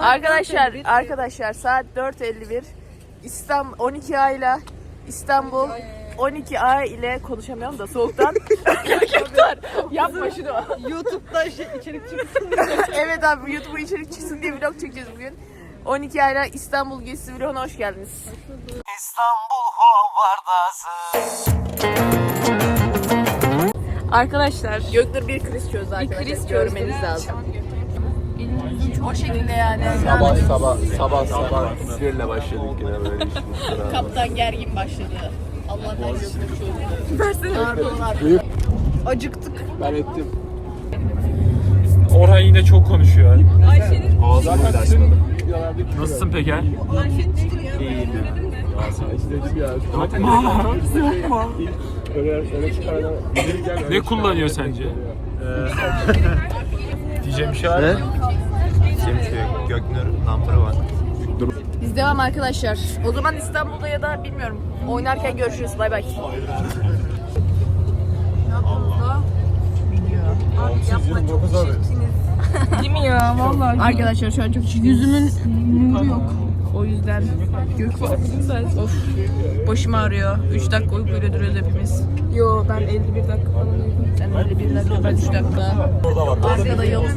Arkadaşlar, arkadaşlar saat 4.51. İstanbul 12A ile İstanbul 12A ile konuşamıyorum da soğuktan. Gökler yapma şunu. YouTube'da şey, içerik çıksın. evet abi YouTube'a içerik çıksın diye vlog çekeceğiz bugün. 12A ile İstanbul gezisi vloguna hoş geldiniz. İstanbul Hovardası. Arkadaşlar Gökler bir kriz çözdü arkadaşlar. kriz görmeniz lazım. O şekilde yani. Sabah sabah sabah sabah sinirle başladık yine böyle işimiz. Kaptan gergin başladı. Allah'tan Gökler çözdü. Versene. Acıktık. Ben ettim. Orhan yine çok konuşuyor. Ağzımı bile açmadım. Nasılsın Peker? İyiyim ya. İstedim ya. Yapma. Çıkarına. Ne kullanıyor sence? Diyeceğim bir şey var mı? Şimdi Göknur number one. Biz devam arkadaşlar. O zaman İstanbul'da ya da bilmiyorum. Oynarken görüşürüz. Bay bay. Değil mi ya? Vallahi. Arkadaşlar şu an çok Yüzümün nuru yok. O yüzden gök var. Of. Başım ağrıyor. 3 dakika uykuyla duruyoruz hepimiz. Yo ben 51 dakika falan uyudum. Sen öyle bir dakika ben 3 dakika. Arkada Yavuz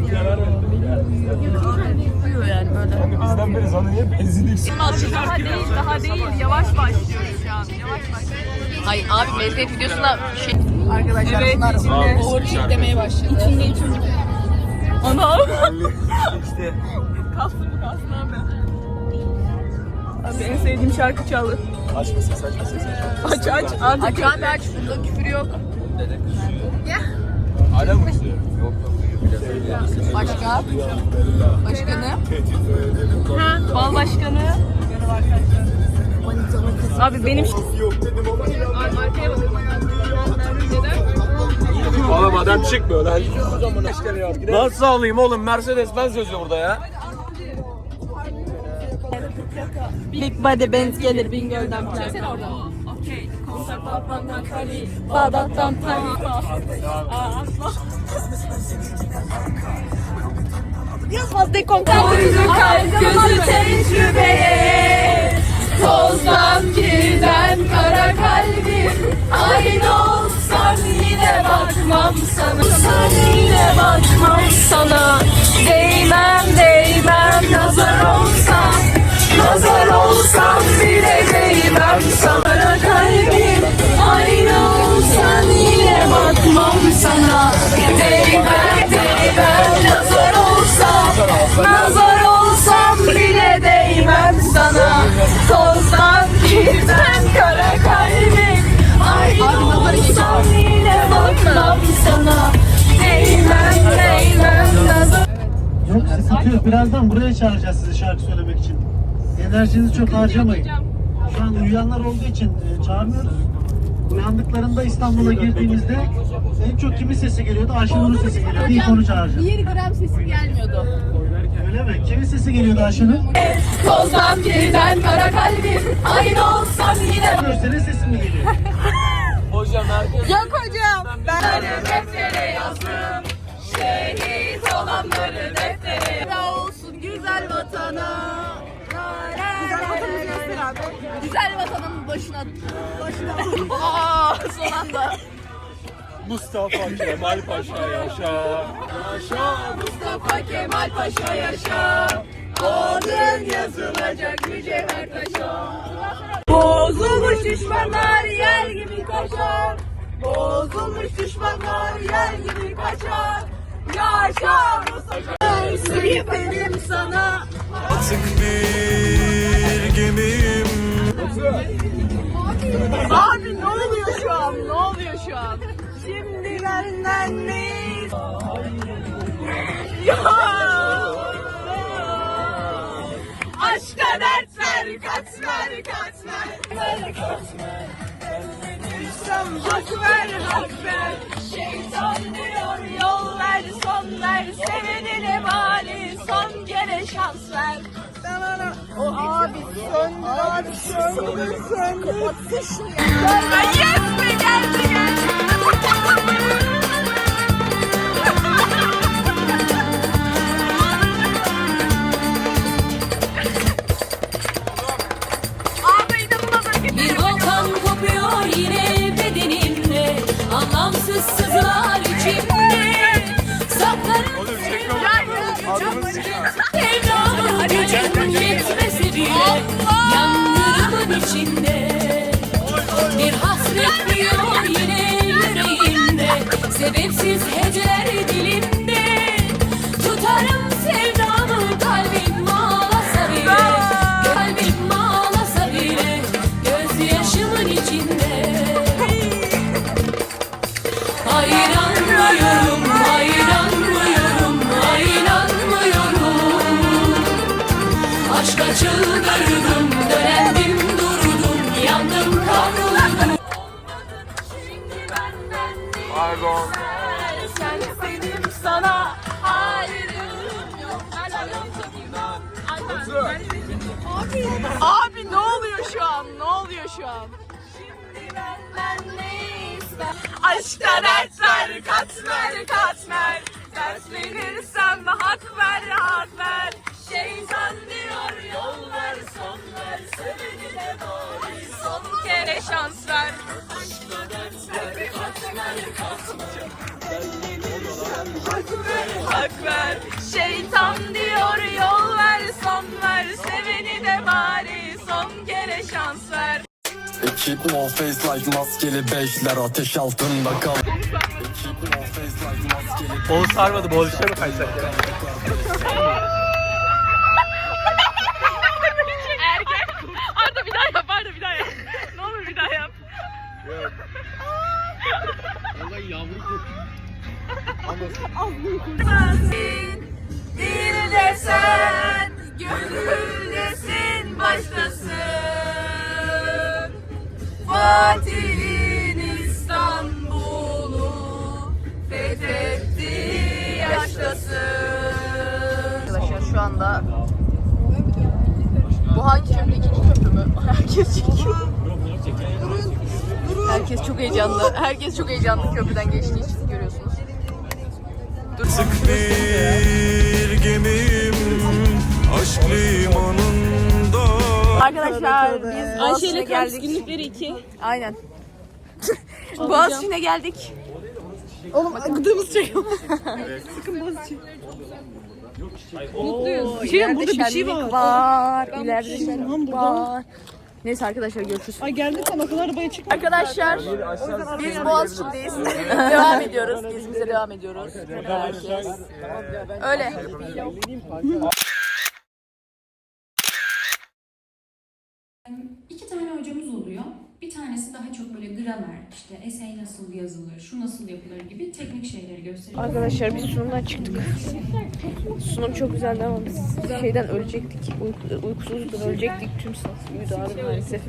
Uyuyor yani böyle. Bizden beri sana niye benzin Daha değil, daha değil. Yavaş başlıyoruz şu an. Yavaş başlıyoruz. Hayır abi mezuniyet videosunda şey... Arkadaşlar Evet, bunlar içinde- overthink demeye başladı. İçinde içinde. Ana. İşte Kaslı mı kaslı abi? Abi en sevdiğim şarkı çaldı. Açma ses açma ses. Aç aç. Artık Aç abi aç. Bunda küfür yok. Hala mı istiyor? Yok yok. Başka? Başka ne? Bal başkanı. Abi benim arkaya bakın. Oğlum adam çıkmıyor lan. Nasıl alayım oğlum? Mercedes Benz yazıyor burada ya. Big body Benz gelir Bingöl'den plan. Sen orada. Bağdat'tan Paris. Yazmaz dekontan. Uydu kalp gözü tecrübeye. Tozdan kirden kara kalbim. Çağıracağız sizi şarkı söylemek için. Enerjinizi çok harcamayın. Şu an uyuyanlar olduğu için e, çağırmıyoruz. Uyandıklarında İstanbul'a girdiğimizde en çok kimin sesi geliyordu? Ayşenur'un sesi geliyordu. İlk onu çağıracağız. Bir gram sesim gelmiyordu. Öyle mi? Kimin sesi geliyordu Ayşenur? Tozdan kirden kara kalbim Aynı olsam yine Senin sesin mi geliyor? Yok hocam Ben deftere yazdım Şehit olanları deftere vatana. Güzel vatanımızı göster abi. Güzel vatanın başına. Başına. Aa son anda. Mustafa Kemal Paşa yaşa. Mustafa Kemal Paşa yaşa Adın yazılacak mücevher taşa Bozulmuş düşmanlar yer gibi kaçar Bozulmuş düşmanlar yer gibi kaçar Yaşa Mustafa benim sana Açık bir gemim. Abi ne oluyor şu an? Ne oluyor şu an? Şimdi benden ne Aşka dertler katmer katmer Hak ver hak ver. Şeytan diyor yol ver son ver. Sevenine bari son kere şans ver abi söndü abi söndü söndü Yes mi geldi Aşkta dertler katmer katmer. Dert verirsen hak ver hak ver. Şeytan diyor yol ver son ver. Sevenine bari son. Kere şans ver Hak ver. Şeytan diyor yol ver son ver. Seveni de bari son kere şans ver Ekip no face like maskeli beşler ateş altında kal Bol sarmadı. Bol işe mi kaysak ya? Herkes çekiyor. Herkes çok heyecanlı. Herkes çok heyecanlı köprüden geçtiği için görüyorsunuz. Sık bir gemiyim Aşk limanında Arkadaşlar biz Boğaziçi'ne geldik. günlükleri 2. Aynen. Boğaziçi'ne geldik. Oğlum gıdığımız çekiyor. Sıkın Boğaziçi. Mutluyuz. Bir şey burada bir şey var. var. İleride şenlik var. Neyse arkadaşlar görüşürüz. Ay geldik ama kadar arabaya çık. Arkadaşlar biz Boğaziçi'ndeyiz. devam ediyoruz. Gezimize devam ediyoruz. Herkes. Öyle. İki tane hocamız oluyor. Bir tanesi daha çok böyle gramer, işte essay nasıl yazılır, şu nasıl yapılır gibi teknik şeyleri gösteriyor. Arkadaşlar biz sunumdan çıktık. Sunum çok güzeldi ama biz şeyden ölecektik. Uyku, uykusuzluktan ölecektik. Tüm sınıf uyudu abi maalesef.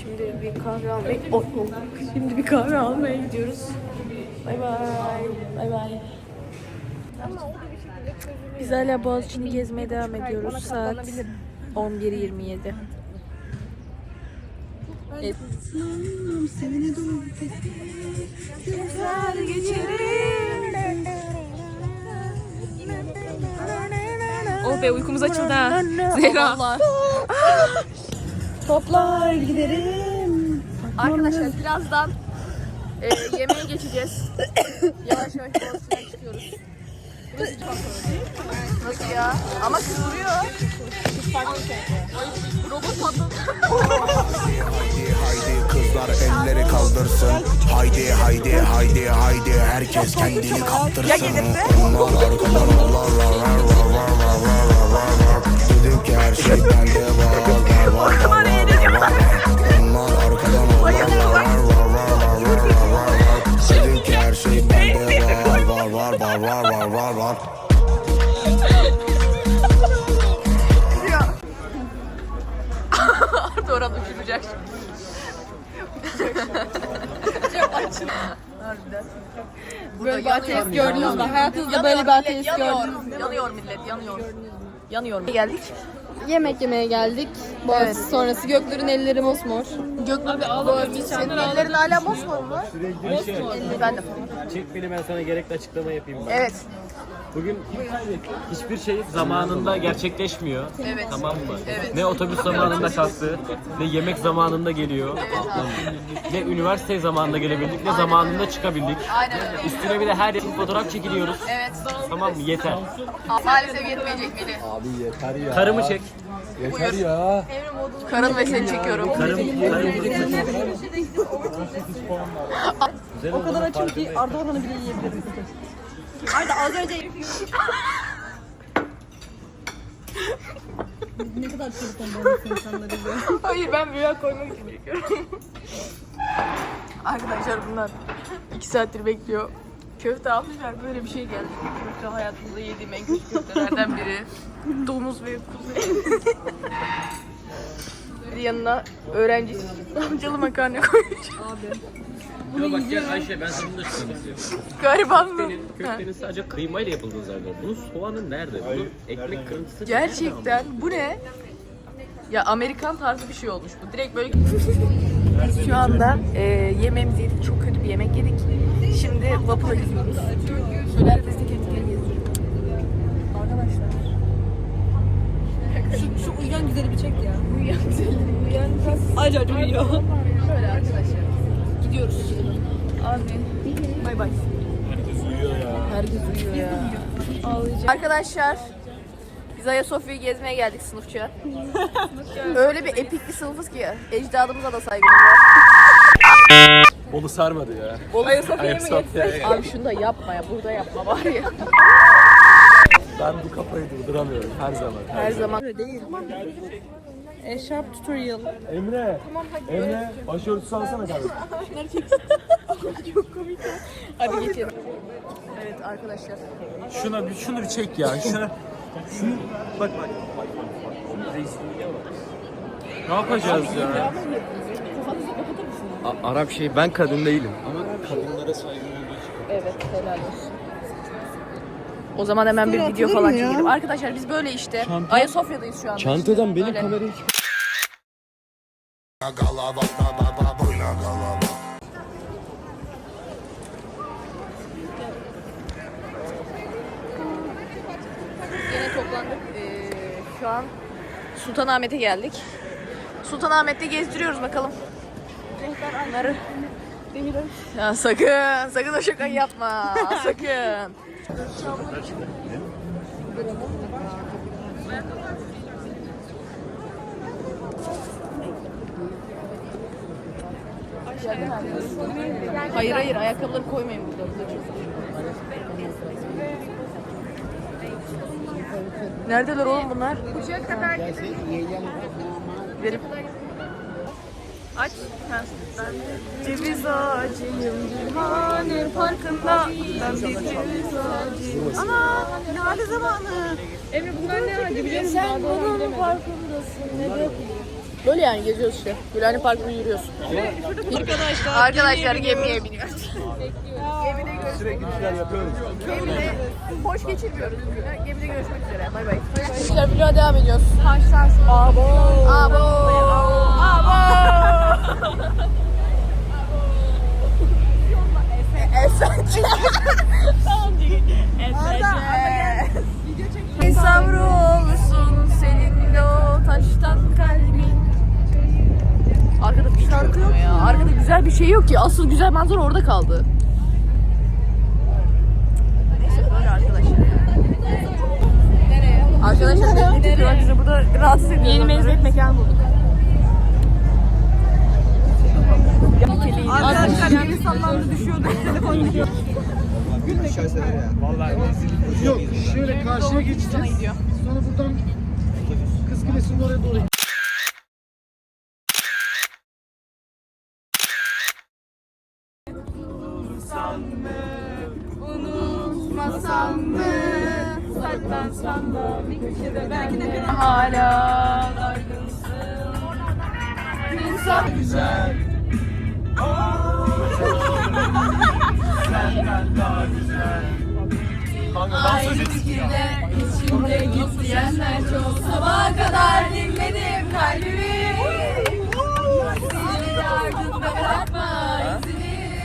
Şimdi bir kahve almaya... Oh, oh. Şimdi bir kahve almaya gidiyoruz. Bay bay. Bay bay. Biz hala Boğaziçi'ni gezmeye devam ediyoruz. Saat 11.27. Evet. Oh be uykumuz açıldı ha. Zehra. Toplar giderim. Arkadaşlar birazdan e, yemeğe geçeceğiz. yavaş yavaş boğazından çıkıyoruz. Nasıl ya? Ama kız vuruyor. Robot patladı. kızlar elleri kaldırsın Haydi haydi haydi haydi herkes kendini kaptırsın Kumalar kumalar Dedim ki her şey bende var var var var var var Arda orada uçuracak şimdi. Harbiden. Böyle bir ateist gördünüz mü? Hayatınızda böyle bir ateist gördünüz mü? Yanıyor millet, yanıyor. Yanıyor. Geldik. Yemek yemeye geldik. Boğaziçi sonrası Gökler'in elleri mosmor. Gök abi ağlamıyor. Ellerin hala mosmor mu? Mosmor. Ben de falan. Çek beni ben sana gerekli açıklama yapayım. Evet. Bugün hiçbir şey zamanında gerçekleşmiyor. Evet. Tamam mı? Evet. Ne otobüs zamanında kalktı, ne yemek zamanında geliyor. Ne üniversite zamanında gelebildik, ne zamanında çıkabildik. Aynen öyle. Üstüne bir de her yıl fotoğraf çekiliyoruz. Evet. Tamam mı? Yeter. Maalesef yetmeyecek beni. Karımı çek. Karın ve seni çekiyorum. Karım, karım. O kadar açım ki Arda Orhan'ı bile yiyebilirim. Arda az önce... ne kadar çabuk insanları Hayır ben rüya koymak için çekiyorum. Arkadaşlar bunlar iki saattir bekliyor. Köfte almışlar böyle bir şey geldi. Köfte hayatımda yediğim en kötü köftelerden biri. Domuz ve kuzu. bir yanına öğrenci salçalı makarna koymuş. Yo bak gel Ayşe ben sana bunu da. Gariban mı? Köftenin, köftenin sadece kıymayla yapıldığını zannediyorum. Bunun soğanı nerede? Bunun ekmek kırıntısı nerede Gerçekten bu ne? Ya Amerikan tarzı bir şey olmuş bu. Direkt böyle şu anda e, yemeğimizi yedik. Çok kötü bir yemek yedik. Şimdi vapura gidiyoruz. Şöyle herkes teker teker geziyor. Arkadaşlar. Şu, şu uyuyan güzeli bir çek ya. Uyuyan güzeli. Uyuyan Acı acı uyuyor. Şöyle arkadaşlar. Gidiyoruz. Abi. Bay bay. Herkes uyuyor ya. Herkes uyuyor ya. Ağlayacağım. Arkadaşlar. Biz Ayasofya'yı gezmeye geldik sınıfça. Öyle bir epik bir sınıfız ki ecdadımıza da saygımız var. Onu sarmadı ya. Ayasofya'ya mı geçsek? Abi şunu da yapma ya, burada yapma var ya. Ben bu kafayı durduramıyorum her zaman. Her zaman. Eşarp tutorial. Emre. Emre başörtüsü alsana kardeşim. Hadi geçelim. Evet arkadaşlar. Şuna bir şunu bir çek ya. Şuna şunu bak bak. Ne yapacağız ya? A- Arap şey ben kadın değilim ama kadınlara saygı olduğu için. Evet helal olsun. O zaman hemen bir video falan çekelim. Arkadaşlar biz böyle işte Ayasofya'dayız şu anda. Çantadan benim Böyle. kamerayı Yine toplandık. Ee, şu an Sultanahmet'e geldik. Sultanahmet'te gezdiriyoruz bakalım. Bunları ya sakın, sakın o şakayı yapma. sakın. Hayır hayır ayakkabıları koymayın burada. burada çok- Neredeler oğlum bunlar? Ucuya kadar Gidelim. Aç. Ha, ceviz ağacıyım Cihan'ın parkında Ben bir ceviz ağacıyım Ana Lale zamanı Emre bunlar ne ağacı biliyor musun? Sen bunun parkındasın ne de Böyle yani geziyoruz işte. Gülhane Parkı'nda yürüyorsun. Arkadaşlar, Arkadaşlar gemiye biniyoruz. Gemide görüşmek Sürekli bir şeyler yapıyoruz. Gemide boş geçirmiyoruz. Gemide görüşmek üzere. Bay bay. Arkadaşlar vloga devam ediyoruz. Taşlar Abo. Abo. Abo. Esençe. Tamam Esençe. Savrulsun senin o taştan. Arkada bir şarkı yok ya. Arkada güzel bir şey yok ki. Asıl güzel manzara orada kaldı. Neyse böyle arkadaşlar. Arkadaşlar ne yapıyorlar bizi burada rahatsız ediyorlar. Yeni mezuniyet mekanı bulduk. Arkadaşlar gemi sallandı düşüyordu. Telefon gidiyor. Yok şöyle karşıya geçeceğiz. Sonra buradan Kız Kulesi'nin oraya doğru Unutmasam mı? Saklansam da bir köşede belki de hala dargınsın. İnsan güzel. Aynı fikirde içimde git diyenler çok Sabaha kadar dinledim kalbimi Seni de ardında bırakma izini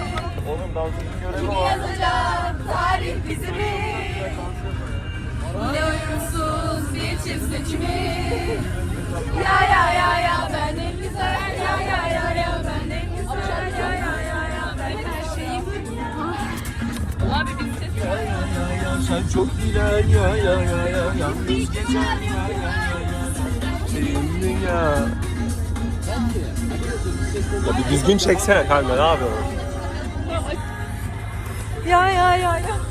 Oğlum dansızın görevi Kimi çift seçimi Ya ya ya ya ben en güzel Ya ya ya ya ben en güzel Ya ya ya ya ben her şeyim Abi bir ses Sen çok güzel ya ya ya ya Yalnız geçen ya ya ya ya ya Ya bir düzgün çeksene kanka ne yapıyorsun? Ya ya ya ya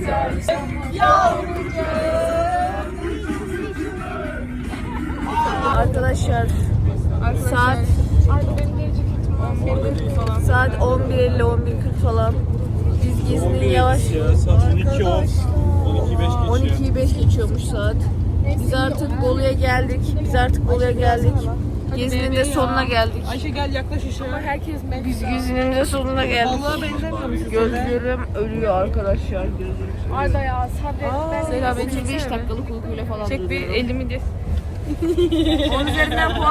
Yavrucağım Arkadaşlar saat saat 11.50 11.40 falan. Biz gezinin yavaş Ya saat 12 10. 12 5 geçiyor. 12'yi 5 geçiyormuş saat. Biz artık Bolu'ya geldik. Biz artık Bolu'ya geldik. Gezinin de sonuna geldik. Ayşe gel yaklaş işe Ama herkes Biz gezinin de sonuna geldik. Vallahi benzemiyor musun? Gözlerim ölüyor arkadaşlar. Gözlerim. Arda ya sabret. Zehra beni 5 dakikalık uykuyla falan Çek bir elimi de. 10 üzerinden puan